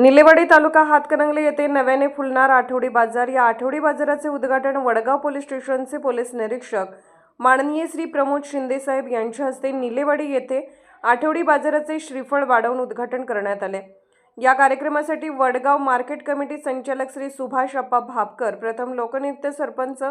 निलेवाडी तालुका हातकणंगले येथे नव्याने फुलणार आठवडी बाजार. या आठवडी बाजाराचे उद्घाटन वडगाव पोलीस स्टेशनचे पोलीस निरीक्षक माननीय श्री प्रमोद शिंदेसाहेब यांच्या हस्ते निलेवाडी येथे आठवडी बाजाराचे श्रीफळ वाढवून उद्घाटन करण्यात आले. या कार्यक्रमासाठी वडगाव मार्केट कमिटी संचालक श्री सुभाष अप्पा भापकर प्रथम लोकनियुक्त सरपंच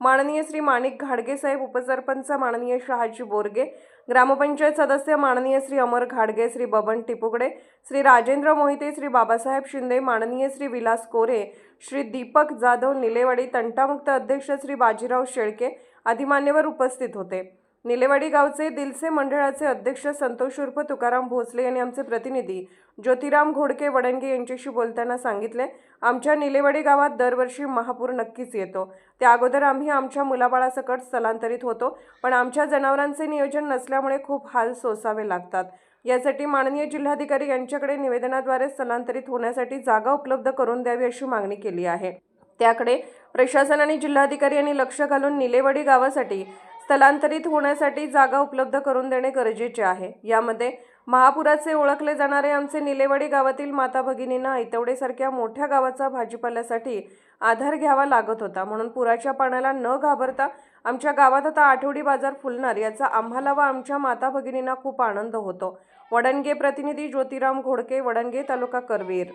माननीय श्री माणिक घाडगे साहेब उपसरपंच माननीय शहाजी बोरगे ग्रामपंचायत सदस्य माननीय श्री अमर घाडगे श्री बबन टिपुगडे श्री राजेंद्र मोहिते श्री बाबासाहेब शिंदे माननीय श्री विलास कोरे श्री दीपक जाधव निलेवाडी तंटामुक्त अध्यक्ष श्री बाजीराव शेळके आदी मान्यवर उपस्थित होते. निलेवाडी गावचे दिलसे मंडळाचे अध्यक्ष संतोष उर्फ तुकाराम भोसले यांनी आमचे प्रतिनिधी ज्योतिराम घोडके वडंगे यांच्याशी बोलताना सांगितले आमच्या निलेवाडी गावात दरवर्षी महापूर नक्कीच येतो. त्या अगोदर आम्ही आमच्या मुलाबाळासकट स्थलांतरित होतो पण आमच्या जनावरांचे नियोजन नसल्यामुळे खूप हाल सोसावे लागतात. यासाठी माननीय जिल्हाधिकारी यांच्याकडे निवेदनाद्वारे स्थलांतरित होण्यासाठी जागा उपलब्ध करून द्यावी अशी मागणी केली आहे. त्याकडे प्रशासन आणि जिल्हाधिकारी यांनी लक्ष घालून निलेवाडी गावासाठी स्थलांतरित होण्यासाठी जागा उपलब्ध करून देणे गरजेचे आहे. यामध्ये महापुराचे ओळखले जाणारे आमचे निलेवाडी गावातील माता भगिनींना ऐतवडेसारख्या मोठ्या गावाचा भाजीपाल्यासाठी आधार घ्यावा लागत होता. म्हणून पुराच्या पाण्याला न घाबरता आमच्या गावात आता आठवडी बाजार फुलणार याचा आम्हाला व आमच्या माता भगिनींना खूप आनंद होतो. वडणगे प्रतिनिधी ज्योतिराम घोडके वडणगे तालुका करवीर.